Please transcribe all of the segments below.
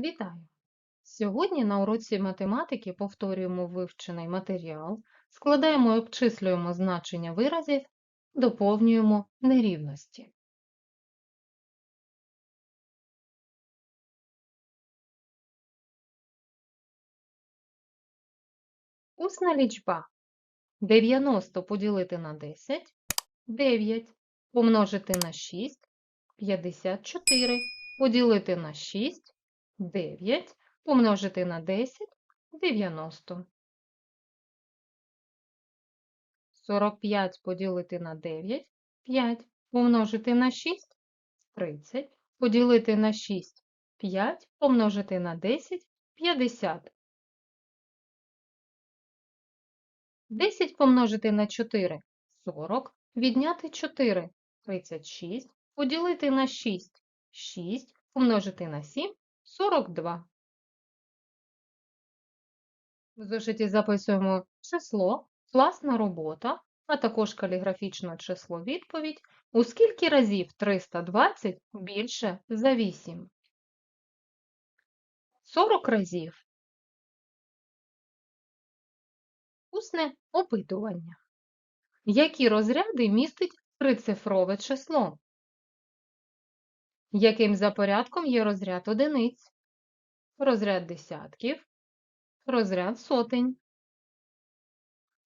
Вітаю! Сьогодні на уроці математики повторюємо вивчений матеріал, складаємо і обчислюємо значення виразів, доповнюємо нерівності. Усна лічба 90 поділити на 10 9, помножити на 6 54, поділити на 6 9, помножити на 10 90. 45 поділити на 9 5, помножити на 6 30, поділити на 6 5, помножити на 10 50. 10 помножити на 4 40, відняти 4 36, поділити на 6 6, помножити на 7 42. В зошиті записуємо число, класна робота, а також каліграфічне число відповідь. У скільки разів 320 більше за 8? 40 разів. Усне опитування. Які розряди містить трицифрове число? Яким за порядком є розряд одиниць? Розряд десятків, розряд сотень.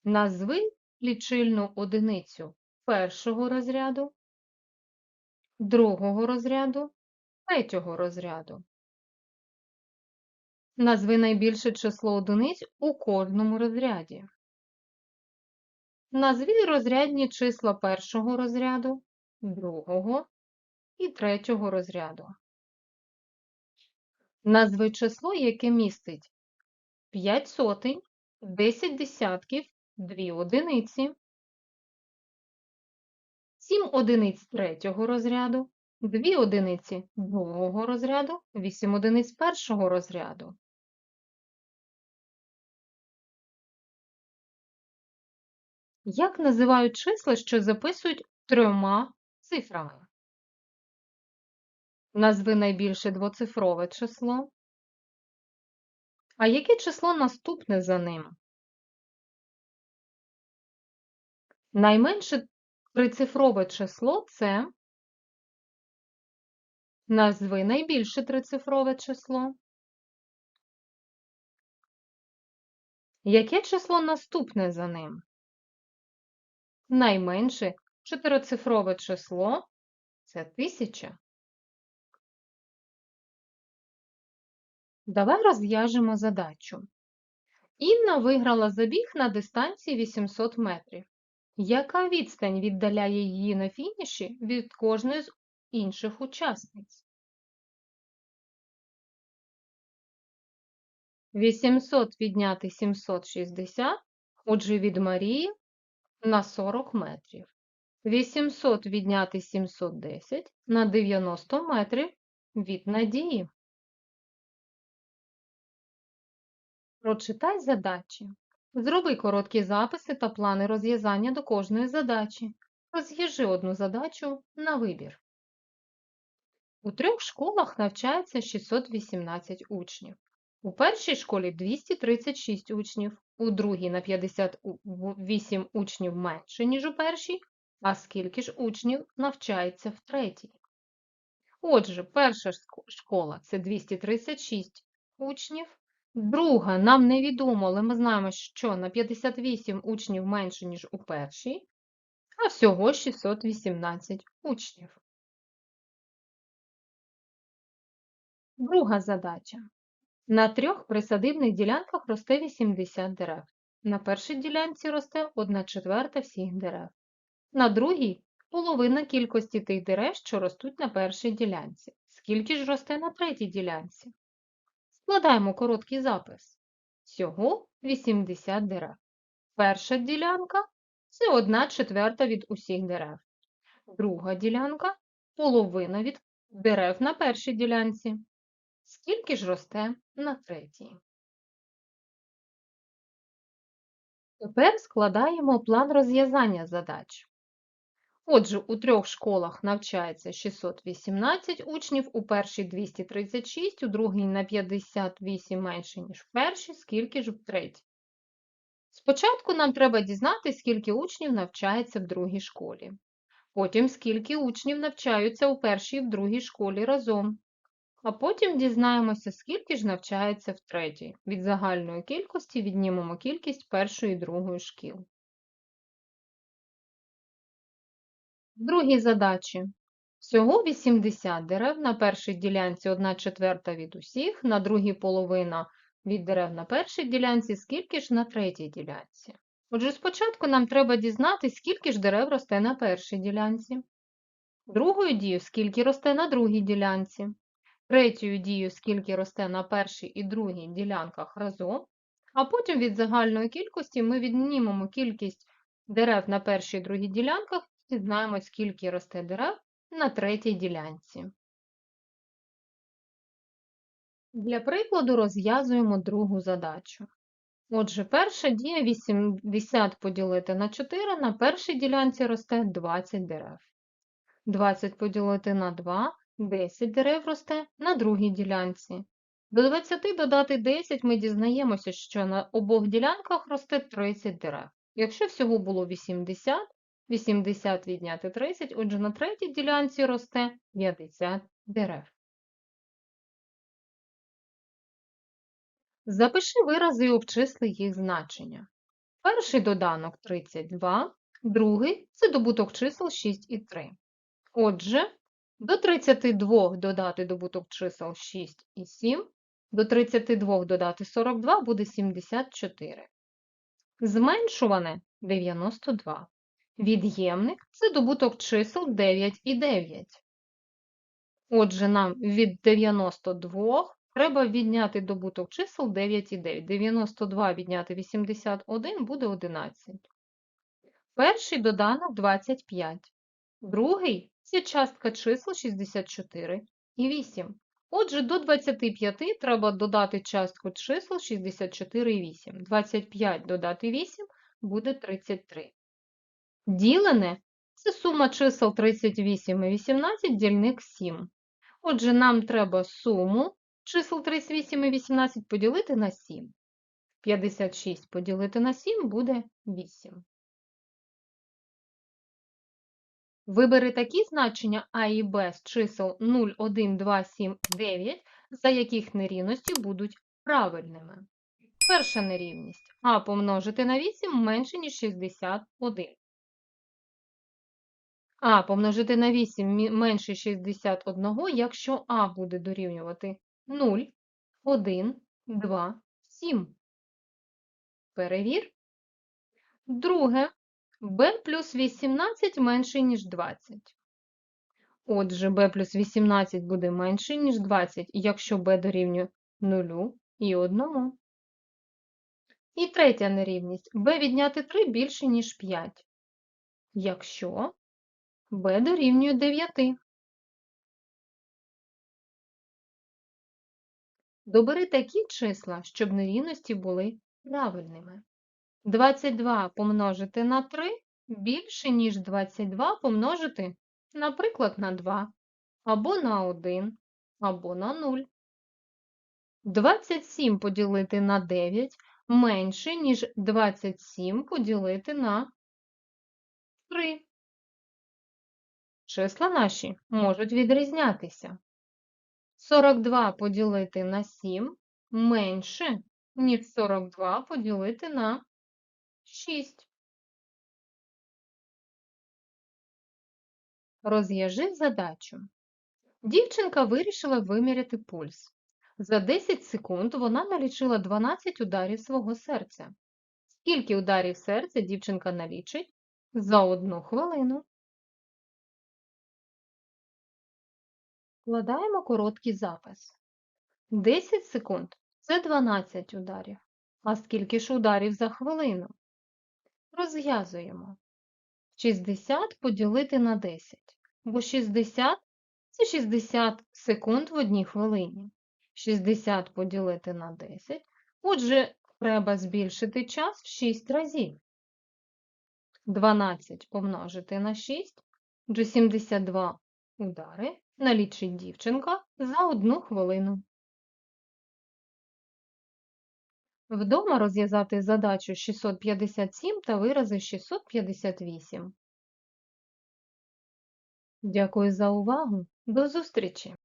Назви лічильну одиницю першого розряду, другого розряду, третього розряду. Назви найбільше число одиниць у кожному розряді. Назві розрядні числа першого розряду, другого і третього розряду. Назви число, яке містить 5 сотень, 10 десятків, 2 одиниці, 7 одиниць третього розряду, 2 одиниці другого розряду, 8 одиниць першого розряду. Як називають числа, що записують трьома цифрами? Назви найбільше двоцифрове число. А яке число наступне за ним? Найменше трицифрове число це назви найбільше трицифрове число. Яке число наступне за ним? Найменше чотироцифрове число це тисяча. Давай розв'яжемо задачу. Інна виграла забіг на дистанції 800 метрів. Яка відстань віддаляє її на фініші від кожної з інших учасниць? 800 відняти 760, отже, від Марії на 40 метрів. 800 відняти 710 на 90 метрів від Надії. Прочитай задачі. Зроби короткі записи та плани розв'язання до кожної задачі. Розв'яжи одну задачу на вибір. У трьох школах навчається 618 учнів. У першій школі 236 учнів, у другій на 58 учнів менше, ніж у першій, а скільки ж учнів навчається в третій. Отже, перша школа це 236 учнів, Друга нам невідомо, але ми знаємо, що на 58 учнів менше, ніж у першій, а всього 618 учнів. Друга задача. На трьох присадибних ділянках росте 80 дерев. На першій ділянці росте 1 четверта всіх дерев. На другій половина кількості тих дерев, що ростуть на першій ділянці. Скільки ж росте на третій ділянці? Складаємо короткий запис. Всього 80 дерев. Перша ділянка це 1 четверта від усіх дерев. Друга ділянка половина від дерев на першій ділянці. Скільки ж росте на третій? Тепер складаємо план розв'язання задач. Отже, у трьох школах навчається 618 учнів, у першій 236, у другій на 58 менше, ніж в першій, скільки ж в третій. Спочатку нам треба дізнати, скільки учнів навчається в другій школі. Потім скільки учнів навчаються у першій і в другій школі разом. А потім дізнаємося, скільки ж навчається в третій. Від загальної кількості віднімемо кількість першої і другої шкіл. В другій задачі. Всього 80 дерев, на першій ділянці 1 четверта від усіх, на другій половина від дерев на першій ділянці, скільки ж на третій ділянці. Отже, спочатку нам треба дізнатися, скільки ж дерев росте на першій ділянці. Другою дією, скільки росте на другій ділянці. Третьою дією, скільки росте на першій і другій ділянках разом. А потім від загальної кількості ми віднімемо кількість дерев на першій і другій ділянках і знаємо, скільки росте дерев на третій ділянці. Для прикладу розв'язуємо другу задачу. Отже, перша дія 80 поділити на 4, на першій ділянці росте 20 дерев. 20 поділити на 2, 10 дерев росте на другій ділянці. До 20 додати 10 ми дізнаємося, що на обох ділянках росте 30 дерев. Якщо всього було 80, 80 відняти 30, отже, на третій ділянці росте 50 дерев. Запиши вирази і обчисли їх значення. Перший доданок 32, другий це добуток чисел 6 і 3. Отже, до 32 додати добуток чисел 6 і 7, до 32 додати 42 буде 74. Зменшуване 92. Від'ємник це добуток чисел 9 і 9. Отже, нам від 92 треба відняти добуток чисел 9 і 9. 92 відняти 81 буде 11. Перший доданок 25. Другий це частка чисел 64 і 8. Отже, до 25 треба додати частку чисел 64 і 8. 25 додати 8 буде 33. Ділене це сума чисел 38 і 18, дільник 7. Отже, нам треба суму чисел 38 і 18 поділити на 7. 56 поділити на 7 буде 8. Вибери такі значення А і Б з чисел 0, 1, 2, 7, 9, за яких нерівності будуть правильними. Перша нерівність А помножити на 8 менше, ніж 61. А помножити на 8 менше 61, якщо А буде дорівнювати 0, 1, 2, 7. Перевір. Друге. b плюс 18 менше, ніж 20. Отже, b плюс 18 буде менше, ніж 20, якщо b дорівнює 0 і 1. І третя нерівність. b відняти 3 більше, ніж 5. Якщо b дорівнює 9. Добери такі числа, щоб нерівності були правильними. 22 помножити на 3 більше, ніж 22 помножити, наприклад, на 2, або на 1, або на 0. 27 поділити на 9 менше, ніж 27 поділити на 3. Числа наші можуть відрізнятися. 42 поділити на 7 менше, ніж 42 поділити на 6. Розв'яжи задачу. Дівчинка вирішила виміряти пульс. За 10 секунд вона налічила 12 ударів свого серця. Скільки ударів серця дівчинка налічить за одну хвилину? Складаємо короткий запис. 10 секунд це 12 ударів. А скільки ж ударів за хвилину? Розв'язуємо. 60 поділити на 10. Бо 60 це 60 секунд в одній хвилині. 60 поділити на 10. Отже, треба збільшити час в 6 разів. 12 помножити на 6 Вже 72 удари налічить дівчинка за одну хвилину. Вдома розв'язати задачу 657 та вирази 658. Дякую за увагу. До зустрічі!